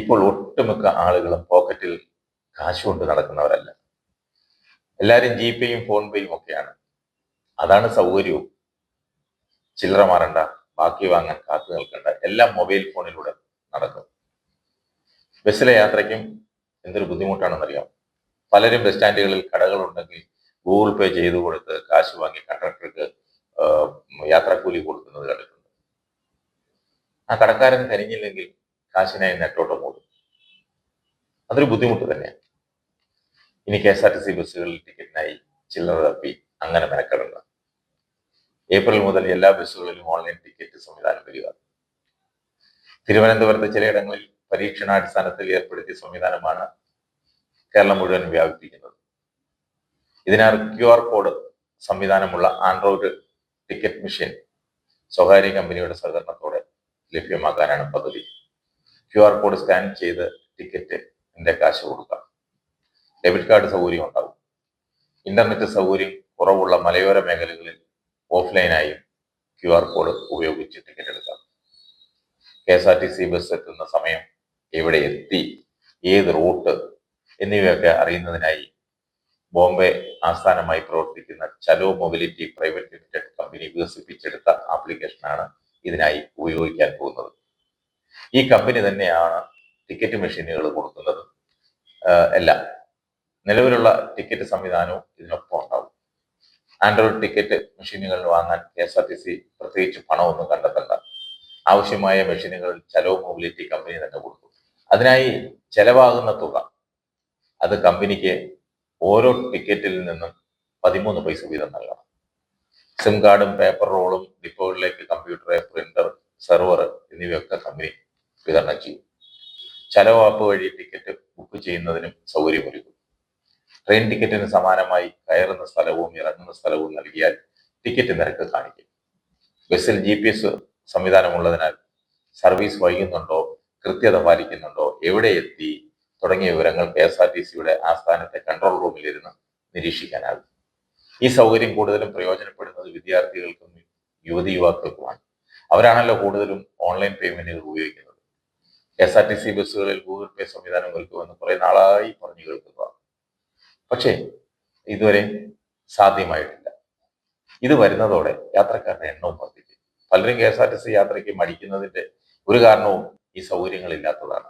ഇപ്പോൾ ഒട്ടുമിക്ക ആളുകളും പോക്കറ്റിൽ കാശ് കൊണ്ട് നടക്കുന്നവരല്ല. എല്ലാവരും ജി പേയും ഫോൺ പേയും ഒക്കെയാണ്. അതാണ് സൗകര്യവും. ചില്ലറ മാറണ്ട ബാക്കി വാങ്ങാൻ കാത്തു നിൽക്കേണ്ട. എല്ലാം മൊബൈൽ ഫോണിലൂടെ നടക്കും. ബസ്സിലെ യാത്രയ്ക്കും എന്തൊരു ബുദ്ധിമുട്ടാണെന്നറിയാം പലരും ബസ് സ്റ്റാൻഡുകളിൽ കടകളുണ്ടെങ്കിൽ ഗൂഗിൾ പേ ചെയ്തു കൊടുത്ത് കാശ് വാങ്ങി കണ്ടക്ടർക്ക് യാത്രാക്കൂലി കൊടുക്കുന്നത് കണ്ടിട്ടുണ്ട്. ആ കടക്കാരൻ കരിഞ്ഞില്ലെങ്കിൽ കാശിനായി നെട്ടോട്ട് അതൊരു ബുദ്ധിമുട്ട് തന്നെയാണ്. ഇനി K S R T C ബസ്സുകളിൽ ടിക്കറ്റിനായി ചില്ലറ തപ്പി അങ്ങനെ മെനക്കെടണ്ട ഏപ്രിൽ മുതൽ എല്ലാ ബസ്സുകളിലും ഓൺലൈൻ ടിക്കറ്റ് സംവിധാനം വരിക. തിരുവനന്തപുരത്ത് ചിലയിടങ്ങളിൽ പരീക്ഷണാടിസ്ഥാനത്തിൽ ഏർപ്പെടുത്തിയ സംവിധാനമാണ് കേരളം മുഴുവൻ വ്യാപിപ്പിക്കുന്നത്. ഇതിനാർ ക്യു ആർ കോഡ് സംവിധാനമുള്ള ആൻഡ്രോയിഡ് ടിക്കറ്റ് മെഷീൻ സ്വകാര്യ കമ്പനിയുടെ സഹകരണത്തോടെ ലഭ്യമാക്കാനാണ് പദ്ധതി. ക്യു ആർ കോഡ് സ്കാൻ ചെയ്ത് ടിക്കറ്റിന്റെ കാശ് കൊടുക്കാം. ഡെബിറ്റ് കാർഡ് സൗകര്യം ഉണ്ടാവും. ഇന്റർനെറ്റ് സൗകര്യം കുറവുള്ള മലയോര മേഖലകളിൽ ഓഫ്ലൈനായും ക്യു ആർ കോഡ് ഉപയോഗിച്ച് ടിക്കറ്റ് എടുക്കാം. K S R T C bus എത്തുന്ന സമയം എവിടെ എത്തി ഏത് റൂട്ട് എന്നിവയൊക്കെ അറിയുന്നതിനായി ബോംബെ ആസ്ഥാനമായി പ്രവർത്തിക്കുന്ന Chalo Mobility Private Limited company വികസിപ്പിച്ചെടുത്ത ആപ്ലിക്കേഷനാണ് ഇതിനായി ഉപയോഗിക്കാൻ പോകുന്നത്. ഈ കമ്പനി തന്നെയാണ് ടിക്കറ്റ് മെഷീനുകൾ കൊടുക്കുന്നത്. എല്ലാം. നിലവിലുള്ള ടിക്കറ്റ് സംവിധാനവും ഇതിനൊപ്പം ഉണ്ടാവും. ആൻഡ്രോയിഡ് ടിക്കറ്റ് മെഷീനുകൾ വാങ്ങാൻ K S R T C പ്രത്യേകിച്ച് പണമൊന്നും കണ്ടെത്തണ്ട. ആവശ്യമായ മെഷീനുകൾ ചലോ മൊബിലിറ്റി കമ്പനി തന്നെ കൊടുക്കും. അതിനായി ചെലവാകുന്ന തുക അത് കമ്പനിക്ക് ഓരോ ടിക്കറ്റിൽ നിന്നും പതിമൂന്ന് പൈസ വീതം നൽകണം. സിം കാർഡും പേപ്പർ റോളും ഡിപ്പോകളിലേക്ക് കമ്പ്യൂട്ടർ പ്രിന്റർ സെർവർ എന്നിവയൊക്കെ കമ്പനി വിതരണം ചെയ്യും. ചലോ ആപ്പ് വഴി ടിക്കറ്റ് ബുക്ക് ചെയ്യുന്നതിനും സൗകര്യമൊരുക്കും. ട്രെയിൻ ടിക്കറ്റിന് സമാനമായി കയറുന്ന സ്ഥലവും ഇറങ്ങുന്ന സ്ഥലവും നൽകിയാൽ ടിക്കറ്റ് നിരക്ക് കാണിക്കും. ബസ്സിൽ ജി പി എസ് സംവിധാനമുള്ളതിനാൽ സർവീസ് വൈകുന്നുണ്ടോ കൃത്യത പാലിക്കുന്നുണ്ടോ എവിടെ എത്തി തുടങ്ങിയ വിവരങ്ങൾ കെ എസ് ആർ ടി സിയുടെ ആസ്ഥാനത്തെ കൺട്രോൾ റൂമിലിരുന്ന് നിരീക്ഷിക്കാനാകും. ഈ സൗകര്യം കൂടുതലും പ്രയോജനപ്പെടുന്നത് വിദ്യാർത്ഥികൾക്കും യുവതി യുവാക്കൾക്കുമാണ്. അവരാണല്ലോ കൂടുതലും ഓൺലൈൻ പേയ്മെന്റുകൾ ഉപയോഗിക്കുന്നത്. എസ് ആർ ടി സി ബസ്സുകളിൽ ഗൂഗിൾ പേ സംവിധാനം ഒരുക്കുമെന്ന് കുറെ നാളായി പറഞ്ഞു കേൾക്കുക പക്ഷേ ഇതുവരെ സാധ്യമായിട്ടില്ല. ഇത് വരുന്നതോടെ യാത്രക്കാരുടെ എണ്ണവും വർദ്ധിക്കും. പലരും K S R T C യാത്രയ്ക്ക് മടിക്കുന്നതിന്റെ ഒരു കാരണവും ഈ സൗകര്യങ്ങളില്ലാത്തതാണ്.